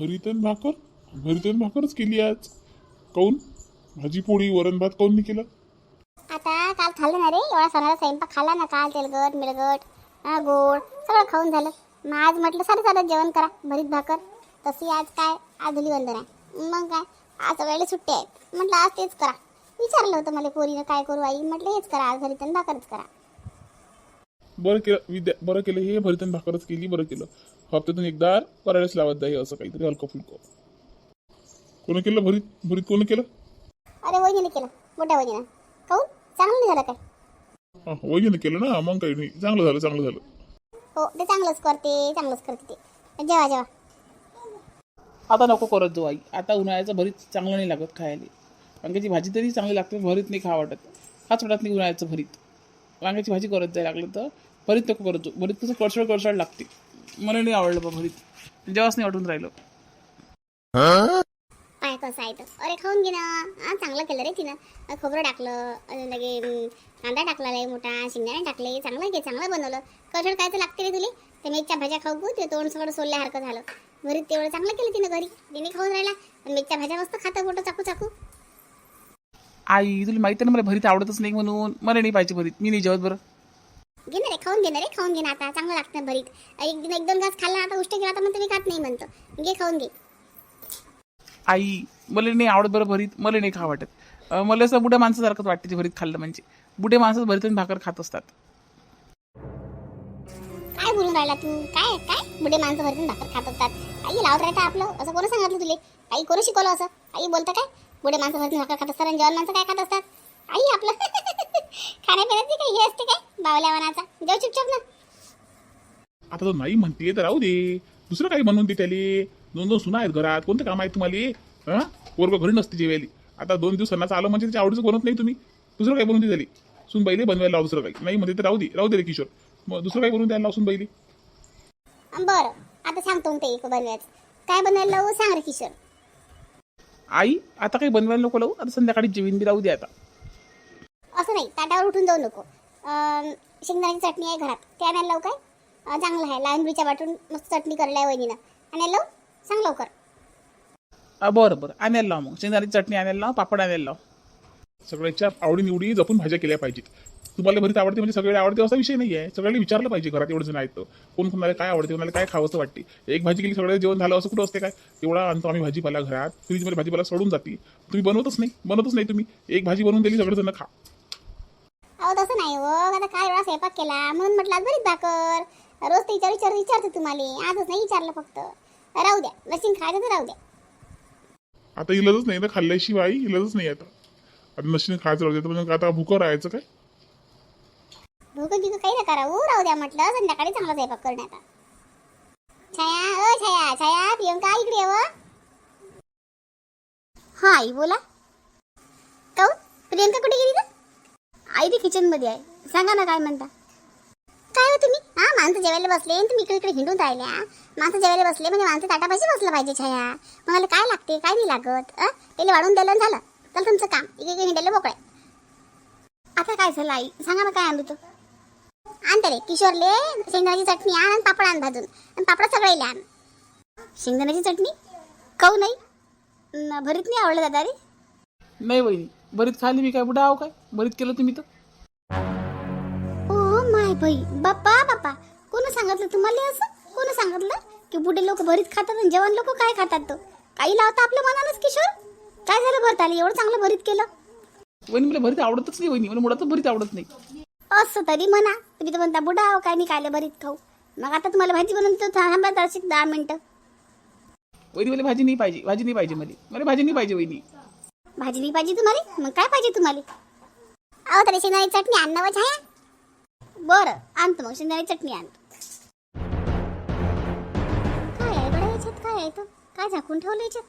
भरीतन भाकर भरीतन भाकरच केली आज. काऊन? भाजी पोळी वरण भात काऊन नाही केलं? आता काल खाल्लं ना रे एवढा सणाला स्वयंपाक खाल्ला ना काल तेलगट मिळगट हा, गोड सगळं खाऊन झालं. मग आज म्हटलं सारं सारं जेवण करा भरीत भाकर. तशी आज काय? आज धुलीवंदन आहे मग काय? आज सगळ्याला सुट्टी आहेत. म्हटलं आज तेच करा. विचारलं होतं मला पोरीनं काय करू आई? म्हटलं हेच करा आज भरीत भाकरच करा. बरं केलं विद्या बरं केलं हे भरीतन भाकरच केली बरं केलं. हप्त्यातून एकदा करायलाच लावत जाई असं काहीतरी हलकं फुलकं. कोणी केलं भरीत भरीत कोणी केलं? अरे वहिनीने केलं मोठ्या वहिनीनं. काहून? चांगलं नाही झालं काय? हा, वहिनीनं केलं ना मग काही नाही. चांगलं झालं चांगलं झालं. हो ते चांगलंच करते चांगलंच करते ते. जेवा जेवा. आता नको करत जाऊ आई. आता उन्हाळ्याचं भरीत चांगलं नाही लागत खायला. वांग्याची भाजी तरी चांगली लागते भरीत नाही खा वाटत. खाच वाटत नाही उन्हाळ्याचं भरीत. वांग्याची भाजी करत जाय लागलं तर भरीत नको करत भरीत कसं कडसड कडसड लागते. मला नाही आवडलं बा भरीत जेव्हाच नाही वाटून राहिलं. काय कसं आहे तर? अरे खाऊन घे ना. हा चांगलं केलं रे तिनं. खोबरं टाकलं. अं, लगे कांदा टाकला लय मोठा शेंगदाणे टाकले. चांगलं घे चांगलं बनवलं. कशड काय तर लागते रे तुले. ते मेच्या भाज्या खाऊ गो ते तोंड सगळं सोडल्यासारखं झालं. घरी तेवढं चांगलं केलं तिनं घरी. तिने खाऊन राहिला. पण मेच्या भाज्या मस्त खातं फोटो चाकू चाकू. आई तुला माहिती आहे ना मला भरीत आवडतच नाही म्हणून. मला नाही पाहिजे भरीत. मी नाही जेवत बरं. घे ना रे खाऊन घे ना रे खाऊन घे ना आता चांगलं लागतं भरीत. एक दिन एक दोन घास खाल्ला आता उष्ट केला आता म्हणतो मी खात नाही म्हणतो. घे खाऊन घे. आई मला नाही आवडत बरं भरीत मला नाही खा वाटत. मला असं बुड्या माणसासारखंच वाटते ते भरीत खाल्लं म्हणजे. बुड्या माणसं भरीत आणि भाकर खात असतात. काय बोलून राहिला तू? काय काय? बुढे माणसं भरतून भाकर खात असतात. आई लावत राहता आपलं. असं कोणी सांगितलं तुले? आई कोणी शिकवलं असं? आई बोलतं काय? बुढे माणसं भरतून भाकर खात असतात आणि जवान माणसं काय खात असतात? आई आपलं खाण्यापिण्याची काही हे असते काय? बावल्या वनाचा जेव चुपचाप ना. आता तो नाही म्हणते तर राहू दे. दुसरं काही म्हणून दे त्याले. दोन दोन सुना आहेत घरात. कोणतं काम आहे तुम्हाला? हा? पोरग घरी नसते जेवायली. आता दोन दिवस सणाचं आलं म्हणजे त्याच्या आवडीचं बनत नाही तुम्ही. दुसरं काही बनवून दे त्याली. सुन बैले बनवायला लाव दुसरं काही. नाही म्हणते तर राहू दे. राहू दे रे किशोर. मग दुसरं काही बनवून द्यायला लाव सुन बैली बरं. आता सांगतो मग ते एक बनवायचं. काय बनवायला लावू? सांग रे किशोर. आई आता काही बनवायला नको लावू. आता संध्याकाळी जेवीन बी राहू दे आता. असं नाही ताटावर उठून जाऊ नको. अं, शेंगदाण्याची चटणी आहे घरात. ते आणायला लावू काय? चांगलं आहे. लहान मिरच्या वाटून मस्त चटणी करली आहे वहिनीनं. आणायला लावू? सांग लवकर. अं, बरं बरं. आणायला लाव मग. शेंगदाण्याची चटणी आणायला लाव पापड आणायला लाव. सगळ्याच्या आवडी निवडी जपून भाज्या केल्या पाहिजेत. तुम्हाला भरीत आवडते म्हणजे सगळे आवडते असा विषय नाही आहे सगळ्यांनी विचारलं पाहिजे घरात एवढं जण आहेत तर. कोण कोणाला काय आवडते कोणाला काय खावंसं वाटते? एक भाजी केली सगळं जेवण झालं असं कुठं असते काय? एवढा आणतो आम्ही भाजीपाला घरात. फ्रीजमध्ये भाजीपाला सोडून जाते. तुम्ही बनवतच नाही. बनवतच नाही तुम्ही. एक भाजी बनवून दिली सगळेजण खा. अहो तसं नाही हो. आता काय एवढा स्वयंपाक केला. म्हणून म्हटलं आज बरीच भाकर. रोज ते विचार विचार विचारते तुम्हाला. आजच नाही विचारलं फक्त. राहू द्या. नशीन खायचं तर राहू द्या. आता इलाजच नाही ना खाल्ल्याशिवाय इलाजच नाही आता. आता नशीने खायचं राहू दे तर म्हणजे आता भुकं राहायचं काय? भूक गिक काही नका राहू राहू द्या म्हटलं. संध्याकाळी चांगला स्वयंपाक करण्यात छाया अ छाया छाया प्रियंका इकडे व. हा आई बोला. काऊन? प्रियंका कुठे गेली का आई ती किचनमध्ये आहे. सांगा ना काय म्हणता? काय हो तुम्ही? हा माणसं जेवायला बसले आणि तुम्ही इकडे इकडे हिंडून राहिल्या. माणसं जेवायला बसले म्हणजे माणसं ताटापाशी बसलं पाहिजे छाया. मला काय लागते? काय नाही लागत अ? त्याला वाढून दिलं आणि झालं. तर तुमचं काम. इकडे इकडे हिंडायला मोकळे. आता काय झालं आई? सांगा ना काय आणू तू. आण रे किशोरले शेंगदाण्याची चटणी आण आणि पापड आण भाजून. आणि पापड सगळे आण. शेंगदाण्याची चटणी? खाऊ नाही? न, भरीत नाही आवडलं दादा रे? नाही वहिनी. भरीत खाली मी काय बुडा आहो काय? भरीत केलं तुम्ही तर. ओ माय बाई बाप्पा बाप्पा कोण सांगितलं तुम्हाला असं? कोण सांगितलं? की बुढे लोक भरीत खातात आणि जवान लोक काय खातात तो? काही लावता आपल्या मनानच किशोर? काय झालं भरत आली एवढं चांगलं भरीत केलं? वहिनी मला भरीत आवडतच नाही वहिनी. मला मुळातच भरीत आवडत नाही. असं तरी म्हणा. तुम्ही तर म्हणता बुडा आहो काय मी कायले भरीत खाऊ. मग आता तुम्हाला भाजी बनवून देतो थांबा दर्शिक दहा मिनिटं. वहिनी मला भाजी नाही पाहिजे भाजी नाही पाहिजे मला मला भाजी नाही पाहिजे वहिनी. भाजी नाही पाहिजे तुम्हाला? मग काय पाहिजे तुम्हाला? अहो तरी शेंगदाणी चटणी आण ना छाया बरं आणतो मग शेंगदाणी चटणी आणतो. काय आहे बडा याच्यात? काय आहे तो काय झाकून ठेवलं याच्यात?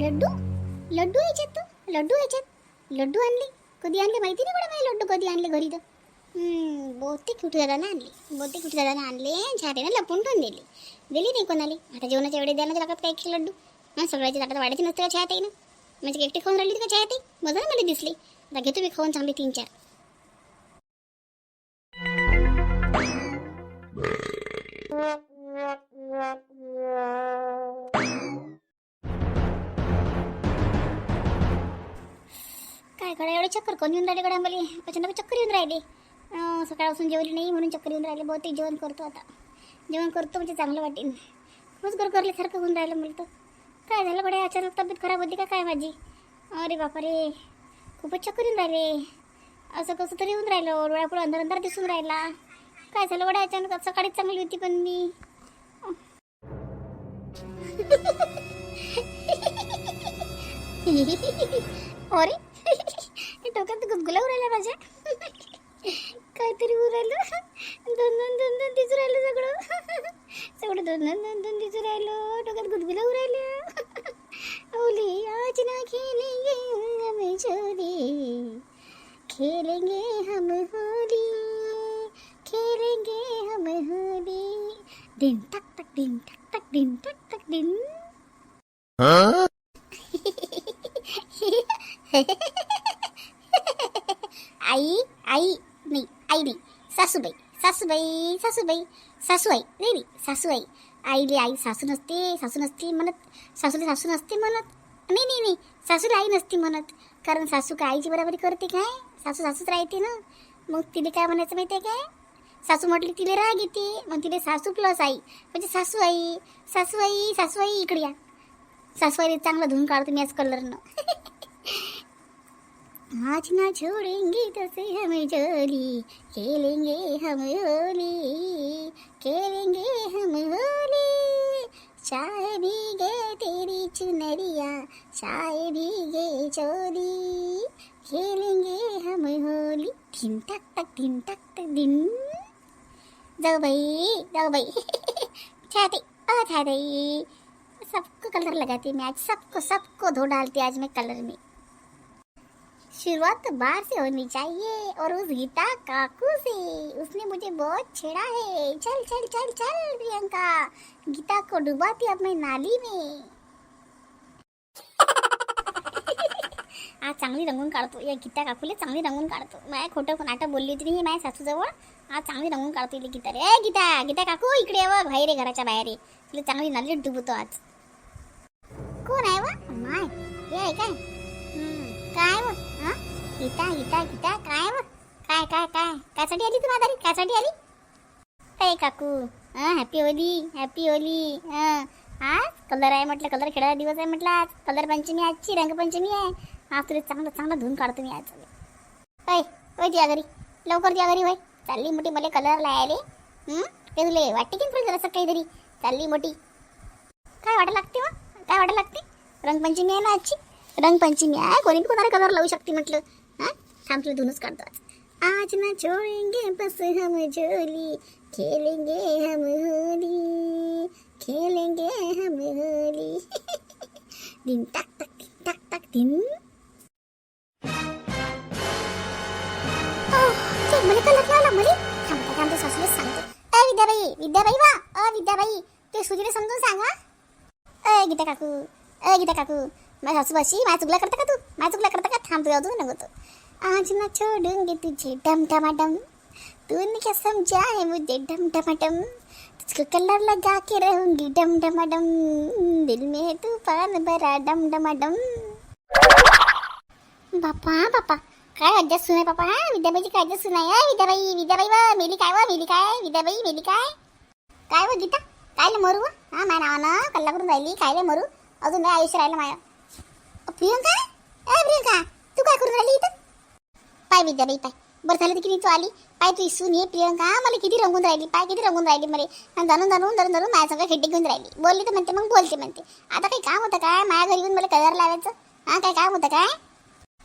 लड्डू? लड्डू याच्यात तू? लड्डू याच्यात? लड्डू आणले? कधी आणले माहिती नाही बडा मला लड्डू कधी आणले घरी तर? बहुतेक कुठे दादाने आणले बहुतेक कुठे दादाने आणले झाडेनं लपून ठेवून दिले दिली नाही कोणाला आता जेवणाच्या वेळी द्यायला लागत काय एक लड्डू मग सगळ्याची ताटात वाढायची नसते का छाया ना म्हणजे एकटी खाऊन राहिली का छाया ताई बघा मला दिसली आता घेतो मी खाऊन चांगली तीन चार काय करा एवढे चक्कर कोण येऊन राहिले कडे मला प्रचंड चक्कर येऊन राहिले सकाळपासून जेवली नाही म्हणून चक्कर येऊन राहिले. बहुतेक जेवण करतो आता. जेवण करतो म्हणजे चांगलं वाटेल. खूपच घर करल्यासारखं होऊन राहिलं मला तर. काय झालं बड्या अचानक तब्येत खराब होती का? काय माझी? अरे बापरे. खूपच चक्कर येऊन राहिले. असं कसं तरी येऊन राहिलं. डोळ्यापुढे अंधार अंधार दिसून राहिला. काय झालं बड्या अचानक सकाळीच चांगली होती पण मी. अरे. डोक्यात गुदगुला उरायला माझ्या. काहीतरी उरायलं. दोन दोन दोन दोन दिसू राहिलं सगळं. सगळं दोन दोन दोन दोन दिसू राहिलं. डोक्यात गुदगुला उरायलं ओली आज ना खेलेंगे हम चोरी. खेलेंगे हम होली. खेलेंगे हम होली. दिन टक टक दिन टक टक दिन टक टक दिन आई आई नाही आई नाही सासूबाई सासूबाई सासूबाई सासूआई. नाही नाही सासूआई. आईले आई सासू नसते सासू नसते म्हणत. सासूला सासू नसते म्हणत. नाही नाही नाही. सासूला आई नसते म्हणत. कारण सासू का आईची बराबरी करते काय? सासू सासूच राहते ना. मग तिने काय म्हणायचं माहिती आहे काय? सासू म्हटली तिला राग येते. मग तिने सासू प्लस आई. म्हणजे सासू आई सासू आई सासू आई इकडे या. सासू आईने चांगलं धुवून काढतो मी आज कलरनं आज ना छोड़ेंगे तसे हम जोली खेलेंगे हम होली खेलेंगे हम होली। चाय भीगे तेरी चुनरिया चाय भीगे चोली खेलेंगे हम होली। धिन टक टक धिन टक टक दिन। जाओ भाई जाओ भाई। ओ छाते सबको कलर लगाती मैं आज सबको सबको धो डालती आज मैं कलर में। शुरुआत तो बाहर से होनी चाहिए और उस गीता काकू से। उसने मुझे बहुत छेड़ा है। चल चल चल चल प्रियंका। गीता को डुबाती मैं नाली में। आज चांगली रंगून काढतो। या गीता काकूले चांगली रंगून काढतो। माझ्या खोटं नाटक बोलली होती नाही माझ्या सासूजवळ? आज चांगली रंगून काढतो इले गीता रे. गीता गीता काकू इकडे ये व बाहेर आहे घराच्या बाहेर आहे तिला चांगली नाली डुबतो आज. कोण आहे व? माय. हे आहे काय? हम्म, काय व? गीता गीता गीता काय मग काय काय काय? कायसाठी आली तू माधारी कायसाठी आली? काय काकू हा हॅपी होली हॅपी होली आज कलर आहे म्हटलं कलर खेळायला दिवस आहे म्हटलं आज. कलर पंचमी आजची रंगपंचमी आहे. आज तुला चांगलं चांगलं धुवून काढतो मी आज. अय होय तुझ्या घरी. लवकर तुझ्या घरी होय. चालली मोठी मला कलर लायले ते तुले वाटते की तुला जरासं काहीतरी? चालली मोठी. काय वाटा लागते मग काय वाटा लागते? रंगपंचमी आहे ना आजची? रंगपंचमी आहे. कोणी बी कोणाला कलर लावू शकते म्हटलं. हा? थांब तुला धुनच काढतो आज आज ना छोड़ेंगे बस हम झोली खेलेंगे हम होली खेलेंगे हम होली। दिन टक टाक दिन टाक टक दिन। ओह, ते मला कलर लावला मला थांबता थांबता सासूला सांगतो अ विद्याबाई विद्याबाई वा अ विद्याबाई ते सुधीला समजून सांगा। अय गीता काकू अय गीता काकू। माझ्या सासूबाशी माझ्या चुकला करता का तू? माझ्या चुकला करता का? थांब तुझ्या अजून नको आज ना छोड़ूंगी तुझे डम टमाटम तूने क्या समझा है मुझे डम टमाटम तुझको कलर लगा के रहूंगी डम टमाटम दिल में है तूफान भरा डम टमाटम बापा बापा. काय अड्ड्यात सुनाय बापा? हा विद्याबाईची काय अड्ड्यात सुनाय? हा विद्याबाई विद्याबाई व मेली काय व मेली काय? विद्याबाई मेली काय? काय व गीता? काय मरू व? हा माझ्या नावानं कल्ला करून राहिली कायले मरू? अजून नाही आयुष्य राहिलं माया? प्रियंका? ए प्रियंका तू काय करून राहिली इथं? पाय विद्याबाई पाय बरं झालं किती तू आली? पाय तू इसून ये प्रियंका मला किती रंगून राहिली? पाय किती रंगून राहिली मरे? आणि जाणून जाणून धरून धरून माझ्या सगळं खड्डे घेऊन राहिली. बोलली तर म्हणते मग बोलते म्हणते. आता काही काम होतं काय? माझ्या घरी येऊन मला कलर लावायचं? हा काय काम होतं काय?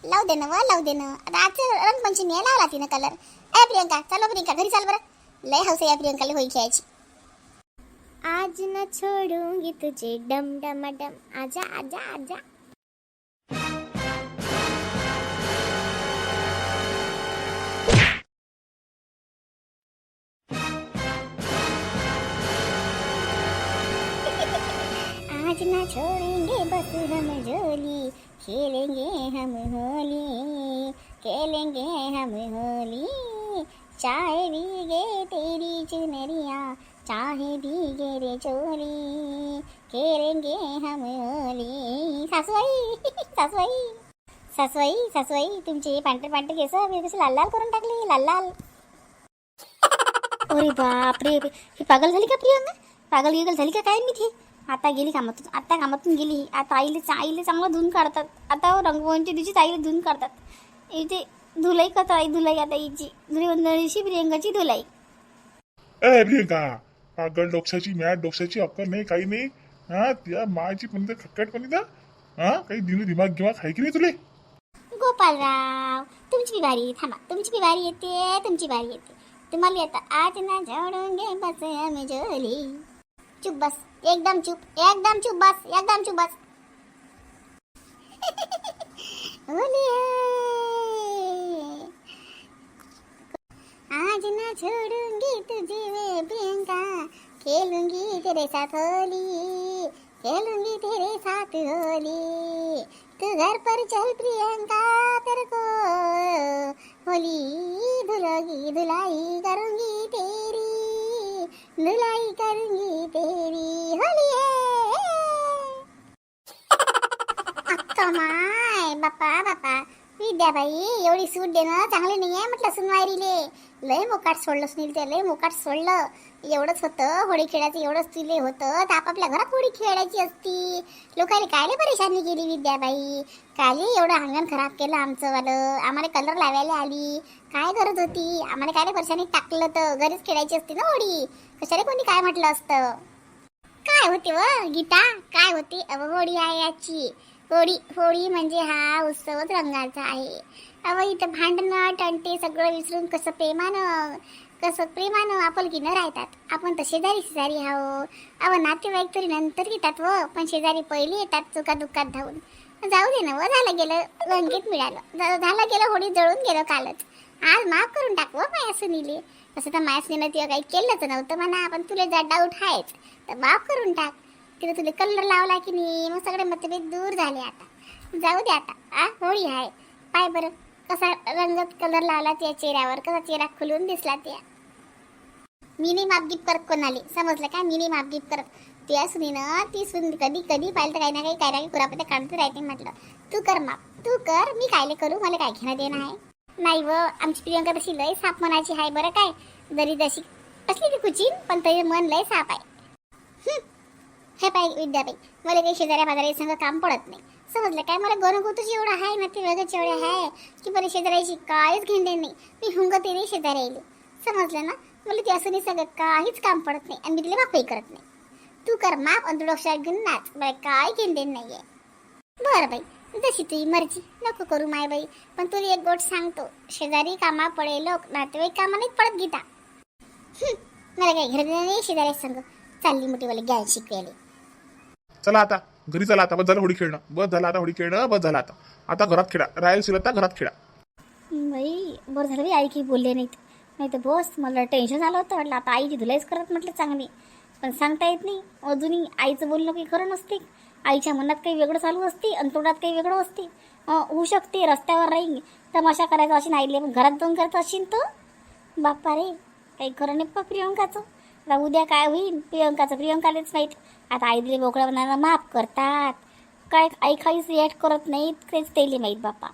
लावू दे ना व लावू दे ना. आता आज रंगपंचमी आहे लावला तिनं कलर. ए प्रियंका चलो प्रियंका घरी चाल बरं. लय हौस या प्रियंकाला होई खेळायची. आज न छोडूंगी तुझे डम डम डम आजा आजा आजा. ना छोड़ेंगे बस हम झोली खेलेंगे हम होली खेलेंगे हम होली। चाय भीगे तेरी चुनरिया चाहे भीगे रे चोली खेलेंगे हम होली। सासवाई सासवाई सासवाई सासवाई तुमची पांढरे पांढरे केस मी कशी लाल लाल करून टाकली लाल लाल अरे बापरे ही पागल झाली का प्रियंका पागल गिगल झाली का? काय मी ती आता गेली कामातून. आता कामातून गेली आता आईले आईले चांगलं धुवून काढतात. आता रंगवंच्या दिवशीच आईले धुवून काढतात. इथे धुलाई का आई धुलाई आता हिची. धुलीवंदना दिवशी प्रियंकाची धुलाई. ए प्रियंका पागल डोक्षाची मॅट डोक्षाची अक्कल नाही काही नाही. हा त्या माची पण खक्कट पण हा काही दिली दिमाग गिमाग आहे की नाही तुले? गोपालराव तुमची बी बारी. थांबा. तुमची बी बारी येते तुमची बारी येते. तुम्हाला येतं आज ना झोडून घे बस आम्ही जोली चुप बस, एकदम चुप एकदम चुप बस, एकदम चुप बस। आज ना छोड़ूँगी तुझे मैं, प्रियंका। खेलूँगी तेरे साथ होली, खेलूँगी तेरे साथ होली। तू घर पर चल प्रियंका, तेरे को होली धुलोगी, धुलाई करूँगी तेरी। धुलाई माय बापा बापा विद्याबाई एवढी सूट देणं चांगली नाही आहे म्हटलं सुनवायरीले लय मोकाट सोडलं सुनील ते लय मोकाट सोडलं. एवढंच होतं होळी खेळायचं एवढंच तिले होतं. तर आपापल्या घरात होळी खेळायची असती. लोकांनी कायले परेशानी केली विद्याबाई कायले एवढं अंगण खराब केलं आमचंवालं? आम्हाला कलर लावायला आली. काय गरज होती? आम्हाला कायले परेशानी टाकलं तर? घरीच खेळायची असती ना होळी? कशाला कोणी काय म्हटलं असतं? काय होते व? गीता काय होते अवघोडी आहे याची होळी होळी म्हणजे हा उत्सवच रंगाचा आहे. अव इथं भांडणं टंटे सगळं विसरून कसं प्रेमानं कसं प्रेमानं आपुलकीनं राहतात. आपण तर शेजारी शेजारी हाव अव नातेवाईक तरी नंतर येतात व पण शेजारी पहिले येतात चुका दुःखात धावून. जाऊ दे ना व झालं गेलं रंगीत मिळालं. झालं गेलं होळी जळून गेलं कालच. आज माफ करून टाक व माया सुनीले. तसं तर माया सुनीला तिला काही केलंच नव्हतं म्हणा आपण तुला जर डाऊट आहेच तर माफ करून टाक. तिला तुला कलर लावला की नाही? मग सगळे मतभेद दूर झाले आता. जाऊ दे आता. आ? होळी आहे. पाय बरं. कसा रंगत कलर लावला त्या चेहऱ्यावर? कसा चेहरा खुलून दिसला त्या? मी नाही माप करत कोणाले? समजलं का? मी नाही माप गिफ्ट करत त्या सुनीनं ती सुन कधी कधी पाहिलं तर काही ना काही काय ना काही कुरापत्या काढते राहते म्हटलं. तू कर माप. तू कर. मी कायले करू? मला काय घेणं देणं आहे? नाही व आमची प्रियंका तशी लय साप मनाची आहे बरं काय? जरी जशी असली ती कुचीन पण तरी मन लय साप आहे. हे पाय विद्याबाई मला काही शेजाऱ्या पाजाऱ्या संग काम पडत नाही. समजलं काय? मला गणगोतच एवढं आहे ना ते वेगळंच एवढं आहे की मला शेजाऱ्याची काहीच घेणे नाही. मी हुंग नाही शेजाऱ्या येईल समजलं ना? मला ती असं सगळं काहीच काम पडत नाही आणि मी तिला माफही करत नाही. तू कर माफ आणि तू डोक्यात घेऊन नाच. मला काय घेणे नाही आहे बरं बाई जशी तुझी मर्जी. नको करू माय बाई. पण तुला एक गोट सांगतो. शेजारी कामा पडे लोक नातेवाईक कामा नाही पडत गीता. मला काही घर नाही शेजारी संग चालली मोठी मला घ्यायला शिकवायला. चला आता घरी चला आता बस झालं होळी खेळणं. बस झालं आता होळी खेळणं बस झालं आता. आता घरात खेळा. राहायला आता घरात खेळा. बाई बरं झालं बाई आई की बोलले नाहीत. नाही तर बस मला टेन्शन आलं होतं. म्हटलं आता आईची धुलाईच करत म्हटलं चांगली. पण सांगता येत नाही. अजूनही आईचं बोलणं काही खरं नसते. आईच्या मनात काही वेगळं चालू असते आणि तोंडात काही वेगळं असते. होऊ शकते रस्त्यावर राहील तमाशा करायचा अशी नाही पण घरात जाऊन करत असेल तर. बाप्पा रे काही खरं नाही पा प्रियंकाचं. उद्या काय होईल. प्रियंकाचं प्रियंकालाच माहीत. आता आई दिली मोकळ्या मनाला माफ करतात. काय आई काहीच रिॲक्ट करत नाहीत तेच तेली माहीत बाप्पा